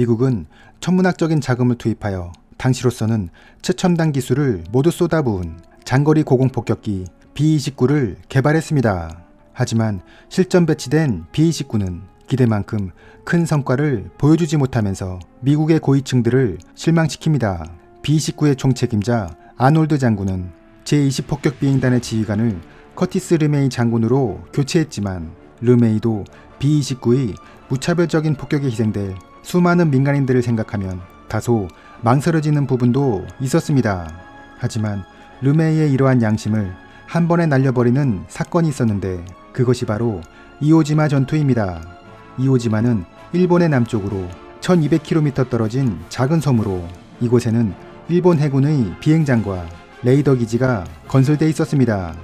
미국은 천문학적인 자금을 투입하여 당시로서는 최첨단 기술을 모두 쏟아부은 장거리 고공폭격기 B-29를 개발했습니다. 하지만 실전 배치된 B-29는 기대만큼 큰 성과를 보여주지 못하면서 미국의 고위층들을 실망시킵니다. B-29의 총책임자 아놀드 장군은 제20폭격비행단의 지휘관을 커티스 르메이 장군으로 교체했지만 르메이도 B-29의 무차별적인 폭격에 희생될 수많은 민간인들을 생각하면 다소 망설여지는 부분도 있었습니다. 하지만 르메이의 이러한 양심을 한 번에 날려버리는 사건이 있었는데 그것이 바로 이오지마 전투입니다. 이오지마는 일본의 남쪽으로 1200km 떨어진 작은 섬으로 이곳에는 일본 해군의 비행장과 레이더 기지가 건설돼 있었습니다.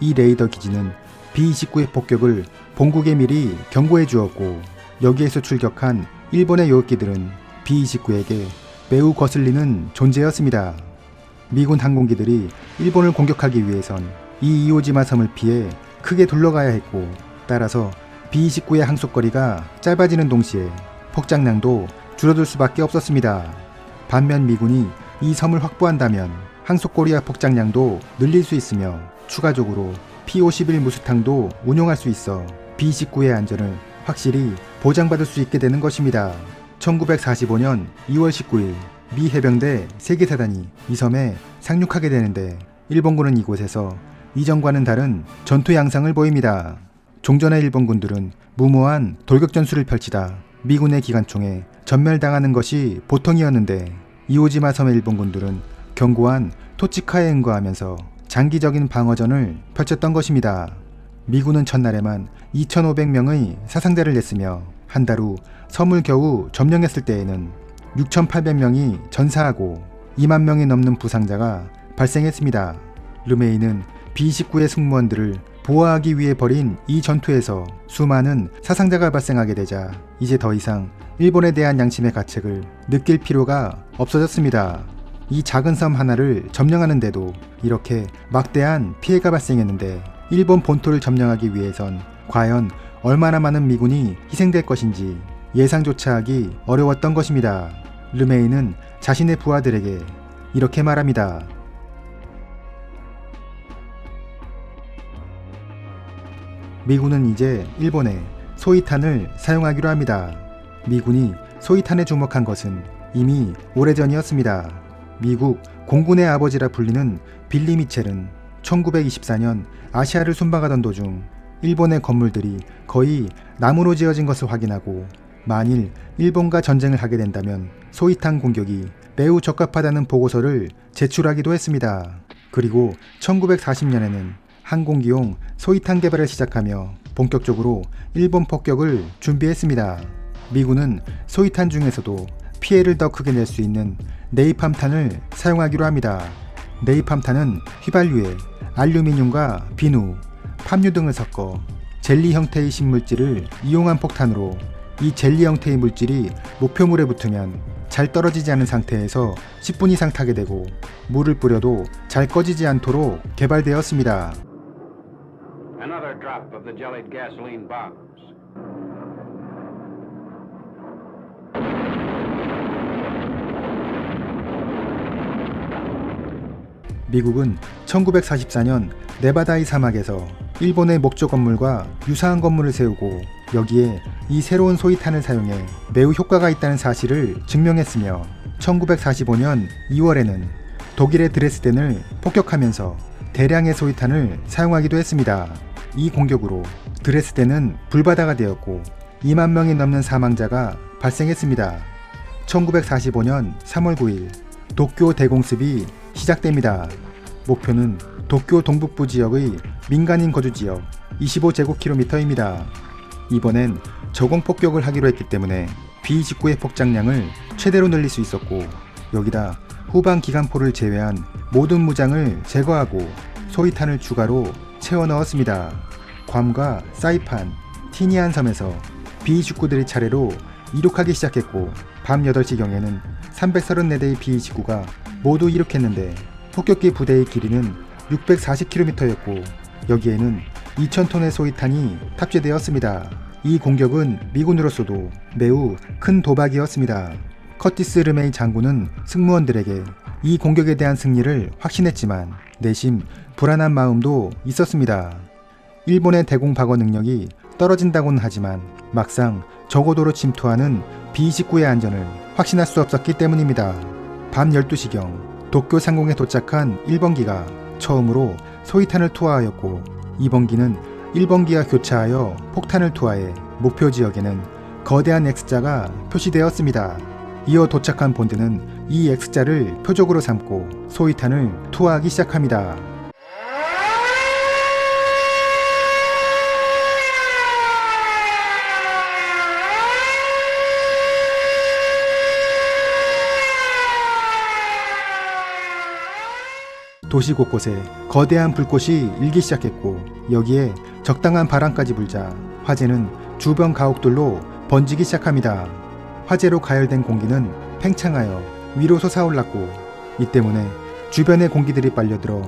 이 레이더 기지는 B-29의 폭격을 본국에 미리 경고해 주었고 여기에서 출격한 일본의 요격기들은 B-29에게 매우 거슬리는 존재였습니다. 미군 항공기들이 일본을 공격하기 위해선 이 이오지마 섬을 피해 크게 둘러가야 했고 따라서 B-29의 항속거리가 짧아지는 동시에 폭장량도 줄어들 수밖에 없었습니다. 반면 미군이 이 섬을 확보한다면 항속거리와 폭장량도 늘릴 수 있으며 추가적으로 P-51 무수탕도 운용할 수 있어 B-29의 안전을 확실히 보장받을 수 있게 되는 것입니다. 1945년 2월 19일 미 해병대 세계사단이 이 섬에 상륙하게 되는데 일본군은 이곳에서 이전과는 다른 전투 양상을 보입니다. 종전의 일본군들은 무모한 돌격 전술을 펼치다 미군의 기관총에 전멸당하는 것이 보통이었는데 이오지마 섬의 일본군들은 견고한 토치카에 응거하면서 장기적인 방어전을 펼쳤던 것입니다. 미군은 첫날에만 2,500명의 사상자를 냈으며 한 달 후 섬을 겨우 점령했을 때에는 6,800명이 전사하고 2만 명이 넘는 부상자가 발생했습니다. 르메이는 B-19의 승무원들을 보호하기 위해 벌인 이 전투에서 수많은 사상자가 발생하게 되자 이제 더 이상 일본에 대한 양심의 가책을 느낄 필요가 없어졌습니다. 이 작은 섬 하나를 점령하는데도 이렇게 막대한 피해가 발생했는데 일본 본토를 점령하기 위해선 과연 얼마나 많은 미군이 희생될 것인지 예상조차 하기 어려웠던 것입니다. 르메이는 자신의 부하들에게 이렇게 말합니다. 미군은 이제 일본에 소위탄을 사용하기로 합니다. 미군이 소위탄에 주목한 것은 이미 오래전이었습니다. 미국 공군의 아버지라 불리는 빌리 미첼은 1924년 아시아를 순방하던 도중 일본의 건물들이 거의 나무로 지어진 것을 확인하고 만일 일본과 전쟁을 하게 된다면 소위탄 공격이 매우 적합하다는 보고서를 제출하기도 했습니다. 그리고 1940년에는 항공기용 소위탄 개발을 시작하며 본격적으로 일본 폭격을 준비했습니다. 미군은 소위탄 중에서도 피해를 더 크게 낼 수 있는 네이팜탄을 사용하기로 합니다. 네이팜탄은 휘발유에 알루미늄과 비누, 팜유 등을 섞어 젤리 형태의 신물질을 이용한 폭탄으로 이 젤리 형태의 물질이 목표물에 붙으면 잘 떨어지지 않은 상태에서 10분 이상 타게 되고 물을 뿌려도 잘 꺼지지 않도록 개발되었습니다. Another drop of the jellied gasoline bombs. 미국은 1944년 네바다의 사막에서 일본의 목조 건물과 유사한 건물을 세우고 여기에 이 새로운 소위탄을 사용해 매우 효과가 있다는 사실을 증명했으며 1945년 2월에는 독일의 드레스덴을 폭격하면서 대량의 소위탄을 사용하기도 했습니다. 이 공격으로 드레스덴은 불바다가 되었고 2만 명이 넘는 사망자가 발생했습니다. 1945년 3월 9일 도쿄 대공습이 시작됩니다. 목표는 도쿄 동북부 지역의 민간인 거주 지역 25제곱킬로미터입니다. 이번엔 저공 폭격을 하기로 했기 때문에 B-19의 폭장량을 최대로 늘릴 수 있었고 여기다 후방 기관포를 제외한 모든 무장을 제거하고 소위탄을 추가로 채워 넣었습니다. 괌과 사이판, 티니안 섬에서 B-19들이 차례로 이륙하기 시작했고 밤 8시경에는 334대의 B-29가 모두 이륙했는데 폭격기 부대의 길이는 640km였고 여기에는 2,000톤의 소위탄이 탑재되었습니다. 이 공격은 미군으로서도 매우 큰 도박이었습니다. 커티스 르메이 장군은 승무원들에게 이 공격에 대한 승리를 확신했지만 내심 불안한 마음도 있었습니다. 일본의 대공 방어 능력이 떨어진다고는 하지만 막상 저고도로 침투하는 B-29의 안전을 확신할 수 없었기 때문입니다. 밤 12시경 도쿄 상공에 도착한 1번기가 처음으로 소위탄을 투하하였고 2번기는 1번기와 교차하여 폭탄을 투하해 목표 지역에는 거대한 X자가 표시되었습니다. 이어 도착한 본드는 이 X자를 표적으로 삼고 소위탄을 투하하기 시작합니다. 도시 곳곳에 거대한 불꽃이 일기 시작했고 여기에 적당한 바람까지 불자 화재는 주변 가옥들로 번지기 시작합니다. 화재로 가열된 공기는 팽창하여 위로 솟아올랐고 이 때문에 주변의 공기들이 빨려들어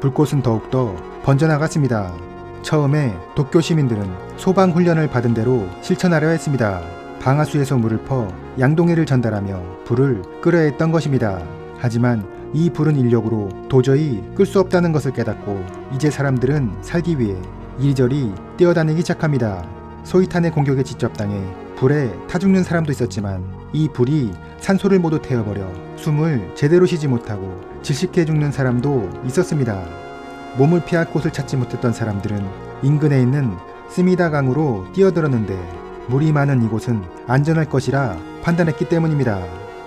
불꽃은 더욱더 번져나갔습니다. 처음에 도쿄 시민들은 소방 훈련을 받은 대로 실천하려 했습니다. 방아수에서 물을 퍼 양동이를 전달하며 불을 끄려 했던 것입니다. 하지만 이 불은 인력으로 도저히 끌 수 없다는 것을 깨닫고 이제 사람들은 살기 위해 이리저리 뛰어다니기 시작합니다. 소이탄의 공격에 직접 당해 불에 타 죽는 사람도 있었지만 이 불이 산소를 모두 태워버려 숨을 제대로 쉬지 못하고 질식해 죽는 사람도 있었습니다. 몸을 피할 곳을 찾지 못했던 사람들은 인근에 있는 스미다 강으로 뛰어들었는데 물이 많은 이곳은 안전할 것이라 판단했기 때문입니다.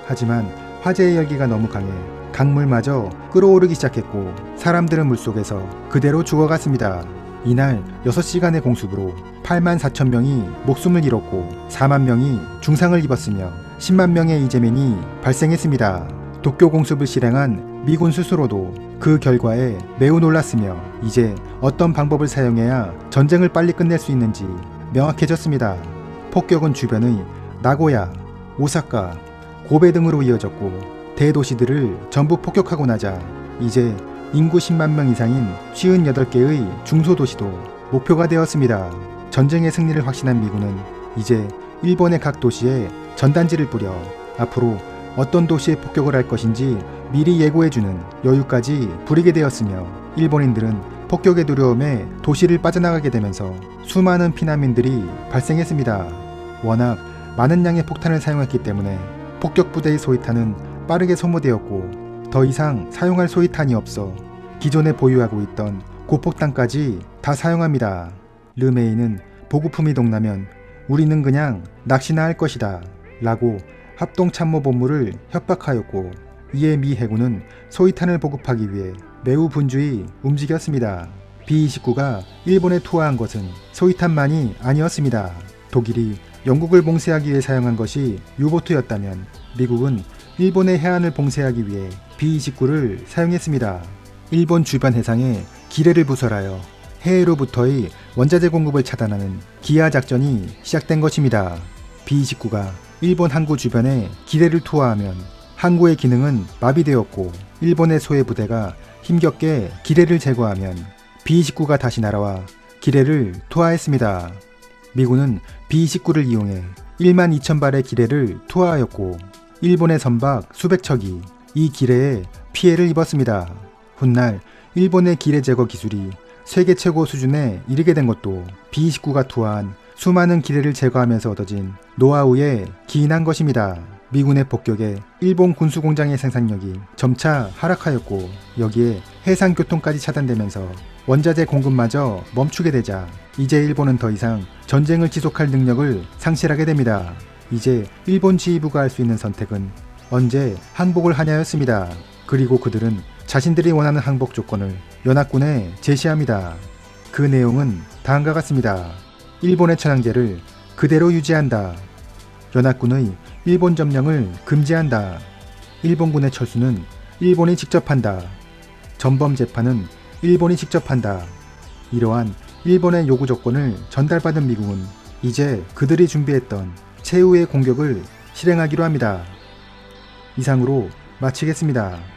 하지만 화재의 열기가 너무 강해 강물마저 끓어오르기 시작했고 사람들은 물속에서 그대로 죽어갔습니다. 이날 6시간의 공습으로 8만 4천 명이 목숨을 잃었고 4만 명이 중상을 입었으며 10만 명의 이재민이 발생했습니다. 도쿄 공습을 실행한 미군 스스로도 그 결과에 매우 놀랐으며 이제 어떤 방법을 사용해야 전쟁을 빨리 끝낼 수 있는지 명확해졌습니다. 폭격은 주변의 나고야, 오사카, 고베 등으로 이어졌고 대도시들을 전부 폭격하고 나자 이제 인구 10만 명 이상인 58개의 중소도시도 목표가 되었습니다. 전쟁의 승리를 확신한 미군은 이제 일본의 각 도시에 전단지를 뿌려 앞으로 어떤 도시에 폭격을 할 것인지 미리 예고해주는 여유까지 부리게 되었으며 일본인들은 폭격의 두려움에 도시를 빠져나가게 되면서 수많은 피난민들이 발생했습니다. 워낙 많은 양의 폭탄을 사용했기 때문에 폭격 부대의 소위탄은 빠르게 소모되었고 더 이상 사용할 소위탄이 없어 기존에 보유하고 있던 고폭탄까지 다 사용합니다. 르메이는 보급품이 동나면 우리는 그냥 낚시나 할 것이다 라고 합동참모본부를 협박하였고 이에 미 해군은 소위탄을 보급하기 위해 매우 분주히 움직였습니다. B-29가 일본에 투하한 것은 소위탄만이 아니었습니다. 독일이 영국을 봉쇄하기 위해 사용한 것이 유보트였다면 미국은 일본의 해안을 봉쇄하기 위해 B-29를 사용했습니다. 일본 주변 해상에 기뢰를 부설하여 해외로부터의 원자재 공급을 차단하는 기아 작전이 시작된 것입니다. B-29가 일본 항구 주변에 기뢰를 투하하면 항구의 기능은 마비되었고 일본의 소해 부대가 힘겹게 기뢰를 제거하면 B-29가 다시 날아와 기뢰를 투하했습니다. 미군은 B-29를 이용해 1만 2천 발의 기뢰를 투하하였고 일본의 선박 수백 척이 이 기뢰에 피해를 입었습니다. 훗날 일본의 기뢰 제거 기술이 세계 최고 수준에 이르게 된 것도 B-29가 투하한 수많은 기뢰를 제거하면서 얻어진 노하우에 기인한 것입니다. 미군의 폭격에 일본 군수 공장의 생산력이 점차 하락하였고 여기에 해상 교통까지 차단되면서 원자재 공급마저 멈추게 되자 이제 일본은 더 이상 전쟁을 지속할 능력을 상실하게 됩니다. 이제 일본 지휘부가 할 수 있는 선택은 언제 항복을 하냐였습니다. 그리고 그들은 자신들이 원하는 항복 조건을 연합군에 제시합니다. 그 내용은 다음과 같습니다. 일본의 천황제를 그대로 유지한다. 연합군의 일본 점령을 금지한다. 일본군의 철수는 일본이 직접 한다. 전범 재판은 일본이 직접 한다. 이러한 일본의 요구 조건을 전달받은 미국은 이제 그들이 준비했던 최후의 공격을 실행하기로 합니다. 이상으로 마치겠습니다.